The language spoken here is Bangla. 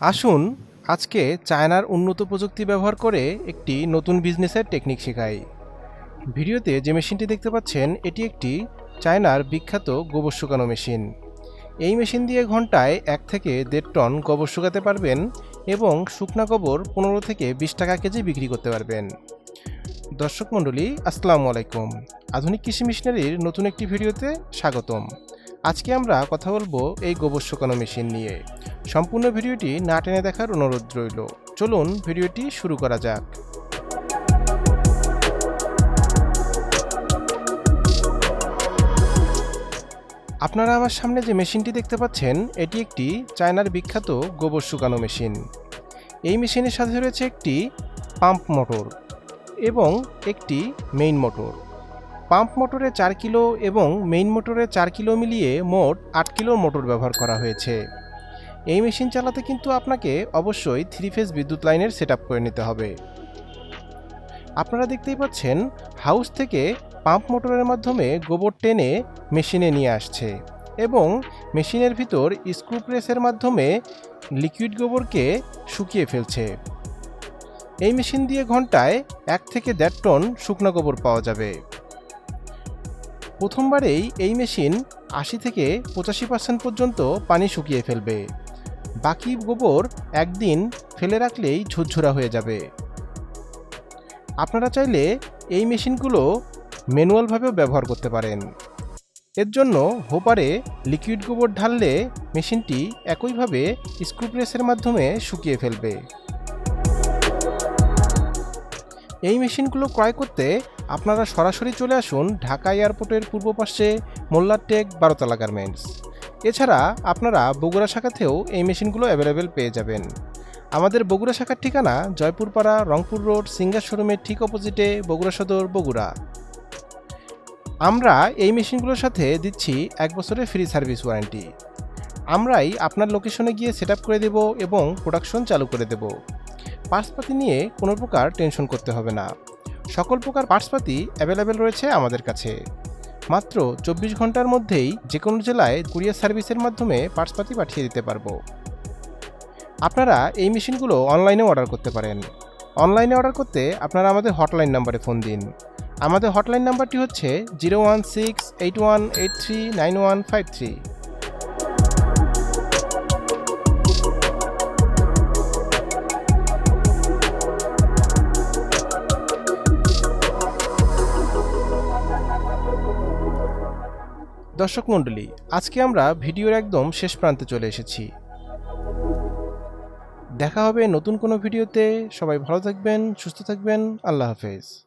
আসুন আজকে চায়নার উন্নত প্রযুক্তি ব্যবহার করে একটি নতুন বিজনেসের টেকনিক শেখাই। ভিডিওতে যে মেশিনটি দেখতে পাচ্ছেন, এটি একটি চায়নার বিখ্যাত গোবর শুকানো মেশিন এই মেশিন দিয়ে ঘন্টায় এক থেকে দেড় টন গোবর শুকাতে পারবেন এবং শুকনা গোবর পনেরো থেকে বিশ টাকা কেজি বিক্রি করতে পারবেন। দর্শক মণ্ডলী, আসসালামু আলাইকুম। আধুনিক কৃষি মেশিনারির নতুন একটি ভিডিওতে স্বাগতম। আজকে আমরা কথা বলব এই গোবর শুকানো মেশিন নিয়ে। সম্পূর্ণ ভিডিওটি না টেনে দেখার অনুরোধ রইল। চলুন ভিডিওটি শুরু করা যাক। আপনারা আমার সামনে যে মেশিনটি দেখতে পাচ্ছেন, এটি একটি চায়নার বিখ্যাত গোবর শুকানো মেশিন। এই মেশিনের সাথে রয়েছে একটি পাম্প মোটর এবং একটি মেইন মোটর। পাম্প মোটরে চার কিলো এবং মেইন মোটরে চার কিলো মিলিয়ে মোট আট কিলোর মোটর ব্যবহার করা হয়েছে। এই মেশিন চালাতে কিন্তু আপনাকে অবশ্যই থ্রি ফেজ বিদ্যুৎ লাইনের সেট করে নিতে হবে। আপনারা দেখতেই পাচ্ছেন, হাউস থেকে পাম্প মোটরের মাধ্যমে গোবর টেনে মেশিনে নিয়ে আসছে এবং মেশিনের ভিতর স্ক্রু প্রেসের মাধ্যমে লিকুইড গোবরকে শুকিয়ে ফেলছে। এই মেশিন দিয়ে ঘন্টায় এক থেকে দেড় টন শুকনো গোবর পাওয়া যাবে। প্রথমবারেই এই মেশিন আশি থেকে পঁচাশি পার্সেন্ট পর্যন্ত পানি শুকিয়ে ফেলবে। বাকি গোবর একদিন ফেলে রাখলেই ঝুরঝুরা হয়ে যাবে। আপনারা চাইলে এই মেশিনগুলো ম্যানুয়ালভাবেও ব্যবহার করতে পারেন। এর জন্য হোপারে লিকুইড গোবর ঢাললে মেশিনটি একইভাবে স্ক্রু প্রেসের মাধ্যমে শুকিয়ে ফেলবে। এই মেশিনগুলো ক্রয় করতে আপনারা সরাসরি চলে আসুন ঢাকা এয়ারপোর্টের পূর্ব পাশে মোল্লারটেক বারোতলা গার্মেন্টস। এছাড়া আপনারা বগুড়া শাখাতেও এই মেশিনগুলো অ্যাভেলেবেল পেয়ে যাবেন। আমাদের বগুড়া শাখার ঠিকানা জয়পুরপাড়া, রংপুর রোড, সিঙ্গার শোরুমের ঠিক অপোজিটে বগুড়া সদর, বগুড়া। আমরা এই মেশিনগুলোর সাথে দিচ্ছি এক বছরের ফ্রি সার্ভিস ওয়ারেন্টি আমরাই আপনার লোকেশনে গিয়ে সেট করে দেব এবং প্রোডাকশন চালু করে দেব। পার্টসপাতি নিয়ে কোনো প্রকার টেনশন করতে হবে না। সকল প্রকার পার্টসপাতি অ্যাভেলেবেল রয়েছে আমাদের কাছে। মাত্র চব্বিশ ঘণ্টার মধ্যেই যে কোনো জেলায় কুরিয়ার সার্ভিসের মাধ্যমে পার্টসপাতি পাঠিয়ে দিতে পারব। আপনারা এই মেশিনগুলো অনলাইনে অর্ডার করতে পারেন। অনলাইনে অর্ডার করতে আপনারা আমাদের হটলাইন নাম্বারে ফোন দিন। আমাদের হটলাইন নাম্বারটি হচ্ছে zero one six eight one eight three nine one five three. দর্শক মণ্ডলী, আজকে আমরা ভিডিওর একদম শেষ প্রান্তে চলে এসেছি। দেখা হবে নতুন কোনো ভিডিওতে। সবাই ভালো থাকবেন, সুস্থ থাকবেন। আল্লাহ হাফেজ।